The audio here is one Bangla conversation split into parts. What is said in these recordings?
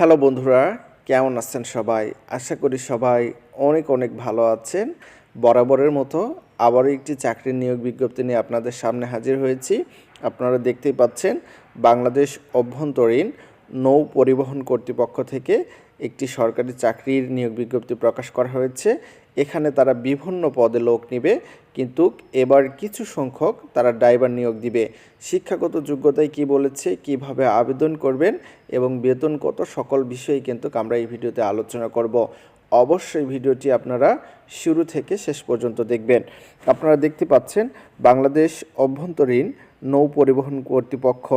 হ্যালো বন্ধুরা, কেমন আছেন সবাই? আশা করি সবাই অনেক অনেক ভালো আছেন। বরাবরের মতো আবারও একটি চাকরির নিয়োগ বিজ্ঞপ্তি নিয়ে আপনাদের সামনে হাজির হয়েছি। আপনারা দেখতেই পাচ্ছেন, বাংলাদেশ অভ্যন্তরীণ নৌ পরিবহন কর্তৃপক্ষ থেকে একটি সরকারি চাকরির নিয়োগ বিজ্ঞপ্তি প্রকাশ করা হয়েছে। এখানে তারা বিভিন্ন পদে লোক নেবে। কিন্তু এবার কিছু সংখ্যক তারা ড্রাইভার নিয়োগ দিবে। শিক্ষাগত যোগ্যতায় কি বলেছে, কীভাবে আবেদন করবেন এবং বেতন কত, সকল বিষয়ে কিন্তু আমরা এই ভিডিওতে আলোচনা করব। অবশ্যই ভিডিওটি আপনারা শুরু থেকে শেষ পর্যন্ত দেখবেন। আপনারা দেখতে পাচ্ছেন, বাংলাদেশ অভ্যন্তরীণ নৌ পরিবহন কর্তৃপক্ষ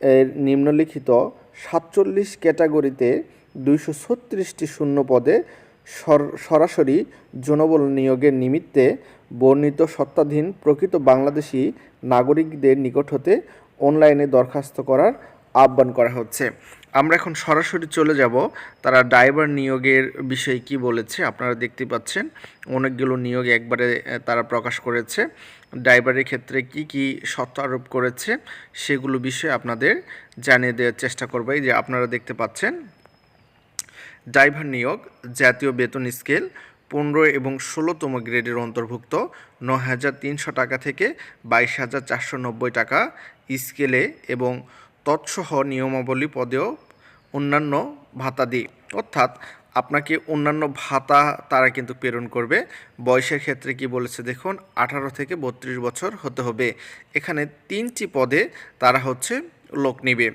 এর নিম্নলিখিত সাতচল্লিশ ক্যাটাগরিতে দুইশো ছত্রিশটি শূন্য পদে সর- সরাসরি জনবল নিয়োগের নিমিত্তে বর্ণিত সত্ত্বাধীন প্রকৃত বাংলাদেশি নাগরিকদের নিকট হতে অনলাইনে দরখাস্ত করার আহ্বান করা হচ্ছে। আমরা এখন সরাসরি চলে যাব। তারা ড্রাইভার নিয়োগের বিষয়ে কি বলেছে আপনারা দেখতে পাচ্ছেন। অনেকগুলো নিয়োগ একবারে তারা প্রকাশ করেছে। ড্রাইভারের ক্ষেত্রে কি কি শর্ত আরোপ করেছে সেগুলো বিষয়ে আপনাদের জানিয়ে দেওয়ার চেষ্টা করব। যে আপনারা দেখতে পাচ্ছেন, ড্রাইভার নিয়োগ, জাতীয় বেতন স্কেল পনেরো এবং ষোলোতম গ্রেডের অন্তর্ভুক্ত ন হাজার তিনশো টাকা থেকে বাইশ হাজার চারশো নব্বই টাকা স্কেলে এবং তৎসহ নিয়মাবলী পদেও অন্যান্য ভাতা ভাতাদি অর্থাৎ আপনাকে অন্যান্য ভাতা তারা কিন্তু প্রেরণ করবে। বয়সের ক্ষেত্রে কি বলেছে দেখুন, আঠারো থেকে বত্রিশ বছর হতে হবে। এখানে তিনটি পদে তারা হচ্ছে লোক নেবে।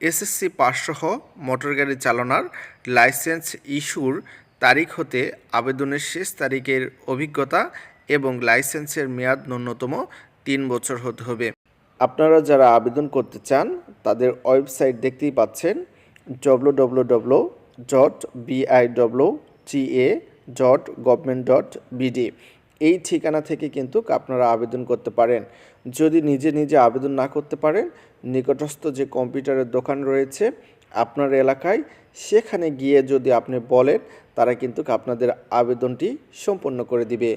এসএসসি পাসসহ মোটর গাড়ি চালানোর লাইসেন্স ইস্যুর তারিখ হতে আবেদনের শেষ তারিখের অভিজ্ঞতা এবং লাইসেন্সের মেয়াদ ন্যূনতম তিন বছর হতে হবে। আপনারা যারা আবেদন করতে চান, তাদের ওয়েবসাইট দেখতেই পাচ্ছেন W W W dot BIWTA dot government dot BD এই ঠিকানা থেকে কিন্তু আপনারা আবেদন করতে পারেন। যদি নিজে নিজে আবেদন না করতে পারেন, নিকটস্থ যে কম্পিউটারের দোকান রয়েছে আপনার এলাকায় সেখানে গিয়ে যদি আপনি বলেন তারা কিন্তু আপনাদের আবেদনটি সম্পন্ন করে দিবে।